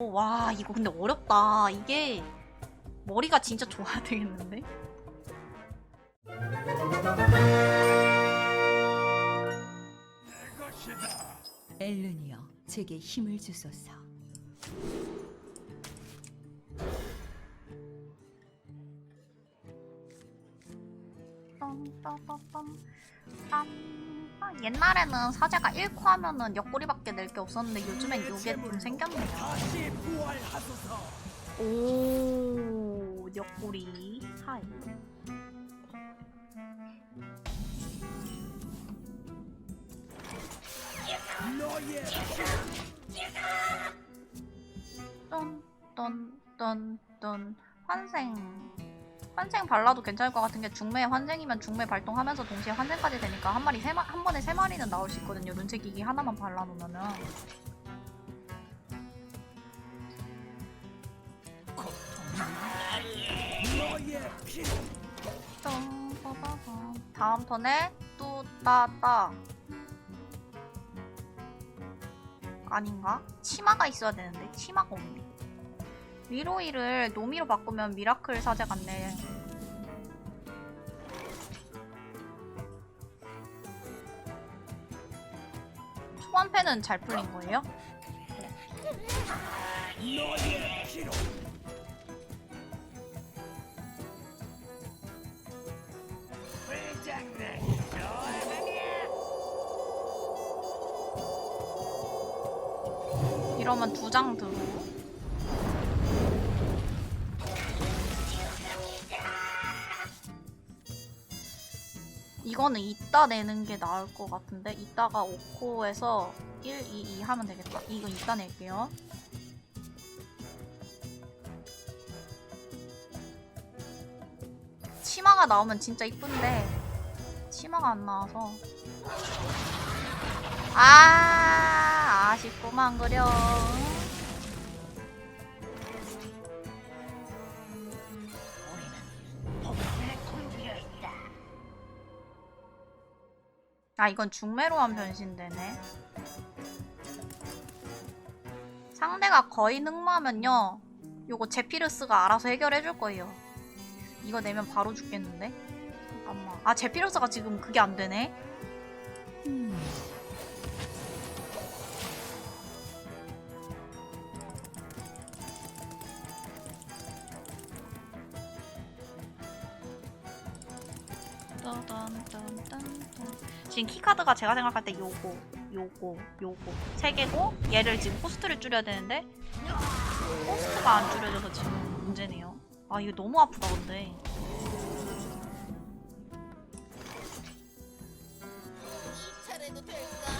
어, 와 이거 근데 어렵다. 이게 머리가 진짜 좋아야 되겠는데? 엘룬이여 제게 힘을 주소서 빰빠빠빰. 빰. 아, 옛날에는 사제가 1코 하면은 옆구리밖에 낼 게 없었는데 요즘엔 요게 좀 생겼네요. 오, 옆구리. 하이. 너의 똔똔똔똔 환생 환생 발라도 괜찮을 것 같은 게 중매 환생이면 중매 발동하면서 동시에 환생까지 되니까 한 마리 세 마, 한 번에 세 마리는 나올 수 있거든요 눈치기기 하나만 발라놓으면은. 다음 턴에 뚜따따 아닌가? 치마가 있어야 되는데 치마가 없네 미로이를 노미로 바꾸면 미라클 사제 같네 초반패는 잘 풀린 거예요? 이러면 두 장 들어. 이거는 이따 내는 게 나을 것 같은데 이따가 5코에서 1, 2, 2 하면 되겠다. 이거 이따 낼게요. 치마가 나오면 진짜 이쁜데 치마가 안 나와서 아 아쉽구만 그려 아 이건 중매로만 변신되네. 상대가 거의 흑마면요. 요거 제피르스가 알아서 해결해줄 거예요. 이거 내면 바로 죽겠는데? 잠깐만. 아 제피르스가 지금 그게 안 되네 지금 키카드가 제가 생각할 때 요거, 요거, 요거 세 개고 얘를 지금 코스트를 줄여야 되는데 코스트가 안 줄여져서 지금 문제네요. 아 이거 너무 아프다 근데. 차례도 될까?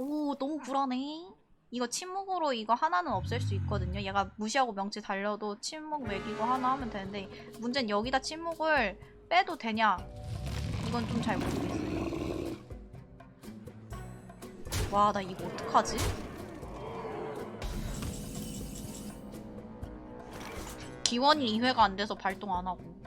오 너무 불안해. 이거 침묵으로 이거 하나는 없앨 수 있거든요. 얘가 무시하고 명치 달려도 침묵 매기고 하나 하면 되는데 문제는 여기다 침묵을 빼도 되냐? 이건 좀 잘 모르겠어요. 와 나 이거 어떡하지? 기원이 2회가 안 돼서 발동 안 하고.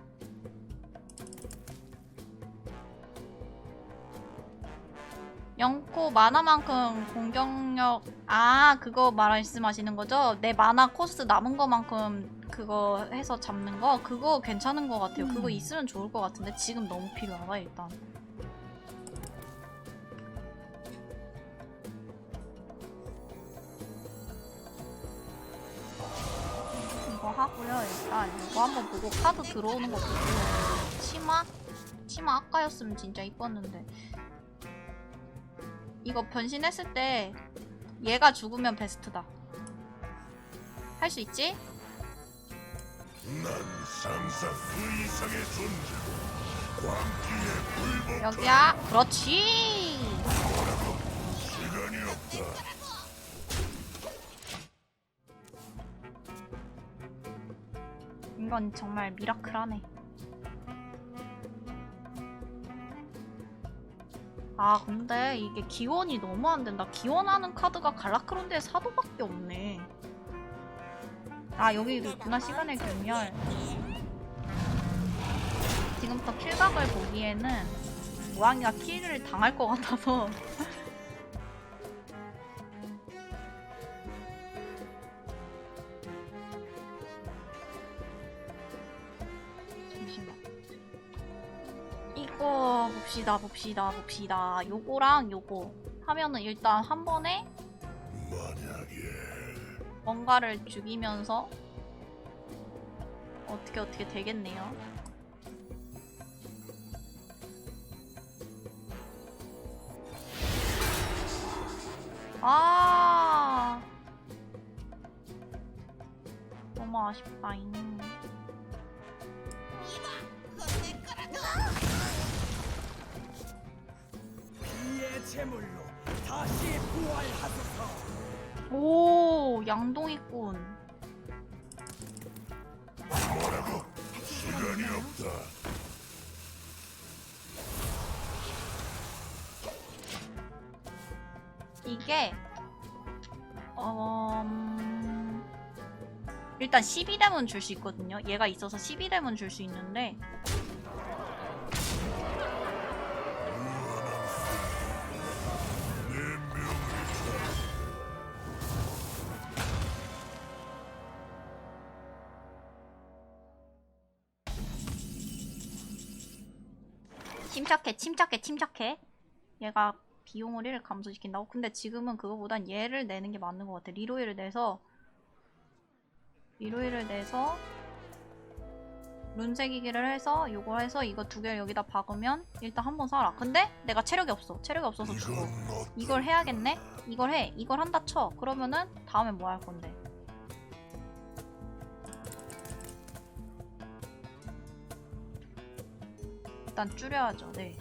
영코 만화만큼 공격력 아 그거 말씀하시는 거죠? 내 만화 코스 남은 거만큼 그거 해서 잡는 거 그거 괜찮은 것 같아요. 그거 음. 있으면 좋을 것 같은데 지금 너무 필요하다 일단. 이거 하고요 일단 이거 한번 보고 카드 들어오는 거 보고 치마 치마 아까였으면 진짜 이뻤는데 이거 변신했을 때 얘가 죽으면 베스트다. 할 수 있지? 여기야. 그렇지. 이건 정말 미라클하네. 아 근데 이게 기원이 너무 안 된다. 기원하는 카드가 갈라크론드의 사도밖에 없네. 아 여기도 있구나 시간의 경멸. 지금부터 킬각을 보기에는 모항이가 킬을 당할 것 같아서 봅시다 봅시다 봅시다 요거랑 요거 하면은 일단 한 번에 뭔가를 죽이면서 어떻게 어떻게 되겠네요. 아 너무 아쉽다잉. 제물로 다시 부활하소서. 오 양동이꾼. 뭐라고? 시간이 없다. 이게 어... 음, 일단 12뎀은 줄수 있거든요. 얘가 있어서 12뎀은 줄수 있는데 침착해, 침착해, 침착해. 얘가 비용을 1을 감소시킨다고? 근데 지금은 그거보단 얘를 내는 게 맞는 것 같아. 리로이를 내서 리로이를 내서 룬색이기를 해서 요거 해서 이거 두 개를 여기다 박으면 일단 한 번 살아. 근데 내가 체력이 없어. 체력이 없어서 죽어. 이걸 해야겠네? 이걸 해. 이걸 한다 쳐. 그러면은 다음에 뭐 할 건데? 일단 줄여야죠. 네.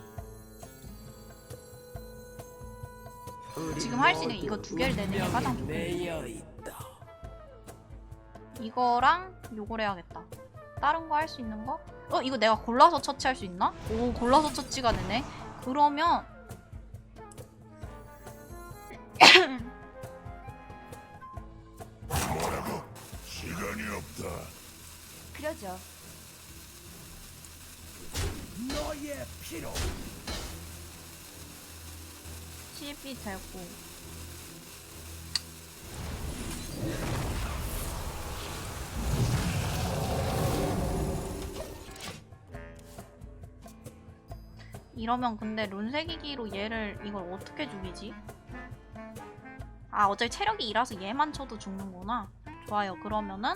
지금 할 수 있는 이거 두 개를 내는 게 가장 있다. 이거랑 요걸 해야겠다. 다른 거 할 수 있는 거? 어 이거 내가 골라서 처치할 수 있나? 오 골라서 처치가 되네. 그러면 뭐라고? 시간이 없다. 그러죠. 너의 피로. 10이 되고. 이러면 근데 룬색이기로 얘를 이걸 어떻게 죽이지? 아 어차피 체력이 2라서 얘만 쳐도 죽는구나. 좋아요. 그러면은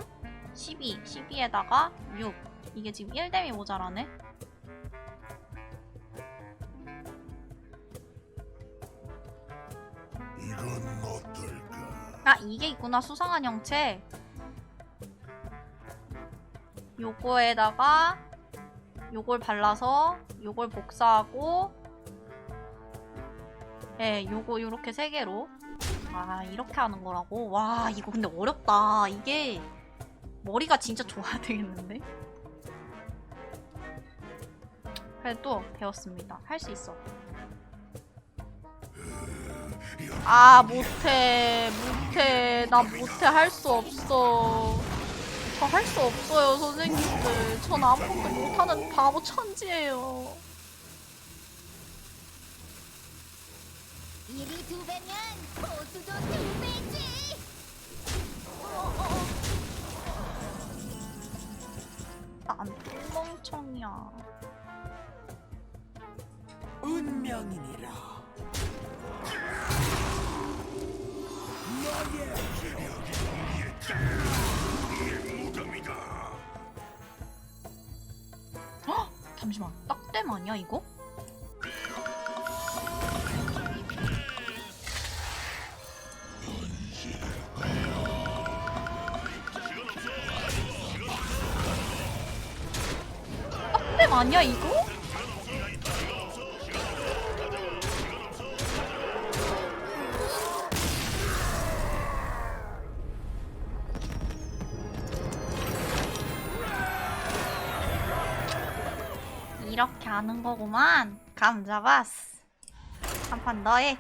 12 12에다가 6 이게 지금 1뎀이 모자라네 아 이게 있구나 수상한 형체. 요거에다가 요걸 발라서 요걸 복사하고 예 요거 요렇게 세 개로. 아 이렇게 하는 거라고? 와 이거 근데 어렵다. 이게 머리가 진짜 좋아야 되겠는데? 그래도 배웠습니다. 할 수 있어 아 못해. 못해. 나 못해. 할 수 없어. 저 할 수 없어요 선생님들. 전 아무것도 못하는 바보 천지예요. 일이 두 배면 보수도 두 배지. 난 똥멍청이야. 운명이니라. 잠시만 딱댐 아니야 이거? 딱댐 아니야 이거? 이렇게 하는 거구만 감 잡았어 한 판 더 해.